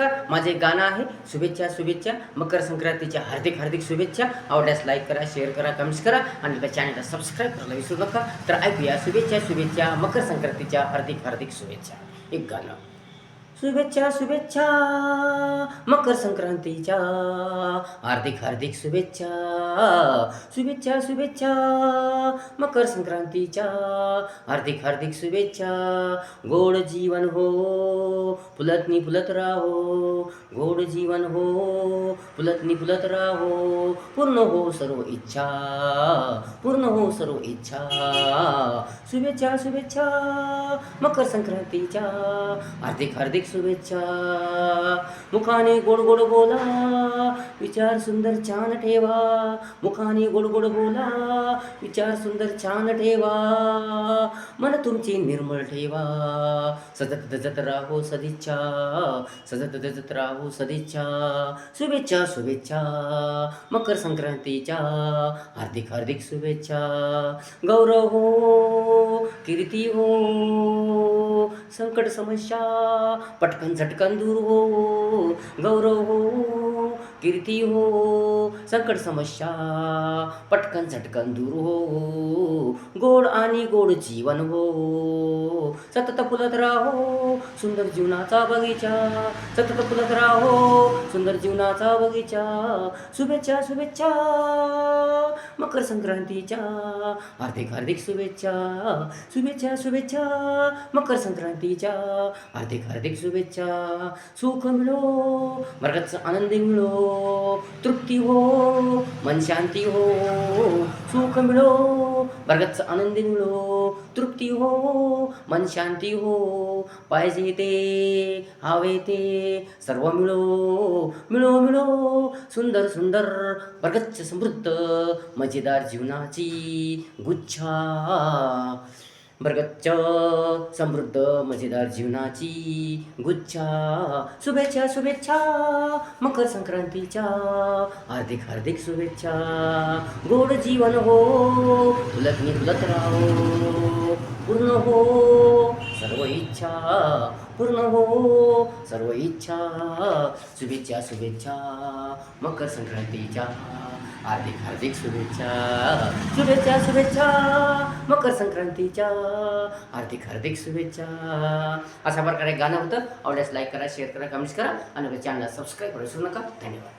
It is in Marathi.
नमस्कार. माझे एक गाणं आहे. शुभेच्छा शुभेच्छा. मकर संक्रांतीच्या हार्दिक हार्दिक शुभेच्छा. आवडल्यास लाईक करा शेअर करा कमेंट्स करा आणि आपल्या चॅनलला सबस्क्राईब करायला विसरू नका. तर ऐकूया. शुभेच्छा शुभेच्छा. मकर संक्रांतीच्या हार्दिक हार्दिक शुभेच्छा. एक गाणं. शुभेच्छा शुभेच्छा. मकर संक्रांतीच्या हार्दिक हार्दिक शुभेच्छा शुभेच्छा शुभेच्छा. मकर संक्रांतीच्या हार्दिक हार्दिक शुभेच्छा. गोड जीवन हो फुलतनी फुलत राहो. गोड जीवन हो फुलतनी फुलत राहो. पूर्ण हो सर्व इच्छा पूर्ण हो सर्व इच्छा. शुभेच्छा शुभेच्छा. मकर संक्रांतीच्या हार्दिक हार्दिक शुभेच्छा. मुखाने गोड गोड बोला विचार सुंदर छान ठेवा. मुखाने गोड गोड बोला. विचार सुंदर छान ठेवा. मन तुमची निर्मळ ठेवा. सतत दजत राहो सदिच्छा. सतत दजत राहो सदिच्छा. शुभेच्छा शुभेच्छा. मकर संक्रांतीच्या हार्दिक हार्दिक शुभेच्छा. गौरव हो कीर्ती हो. संकट समस्या पटकन झटकन दूर हो. गौरव हो कीर्ती हो संकट समस्या पटकन झटकन दूर हो गोड आणि गोड जीवन हो सतत फुलत राहो सुंदर जीवनाचा बगीचा सतत फुलत राहो सुंदर जीवनाचा बगीचा शुभेच्छा शुभेच्छा. मकर संक्रांतीच्या हार्दिक हार्दिक शुभेच्छा शुभेच्छा शुभेच्छा. मकर संक्रांतीच्या हार्दिक हार्दिक शुभेच्छा. सुख मिळो वर्गाचा आनंद मिळो तृप्ती हो मन शांती हो. सुख मिळो वर्गाचा आनंद मिळो तृप्ती हो मन शांती हो. पाहिजे ते हवे ते सर्व मिळो मिळो मिळो. सुंदर सुंदर वर्गच्च समृद्ध मजेदार जीवनाची गुच्छा. बरगच्च समृद्ध मजेदार जीवनाची गुच्छा. शुभेच्छा शुभेच्छा मकर संक्रांतीच्या. हार्दिक हार्दिक शुभेच्छा. गोड जीवन हो फुलत मी फुलत राहो. पूर्ण हो सर्व इच्छा. पूर्ण हो सर्व इच्छा शुभेच्छा शुभेच्छा मकर संक्रांतीच्या हार्दिक हार्दिक शुभेच्छा शुभेच्छा शुभेच्छा मकर संक्रांतीच्या हार्दिक हार्दिक शुभेच्छा. अशा प्रकारे गाणं होतं. आवडल्यास लाईक करा शेअर करा कमेंट्स करा. आणि चॅनलला सबस्क्राईब करू नका. धन्यवाद.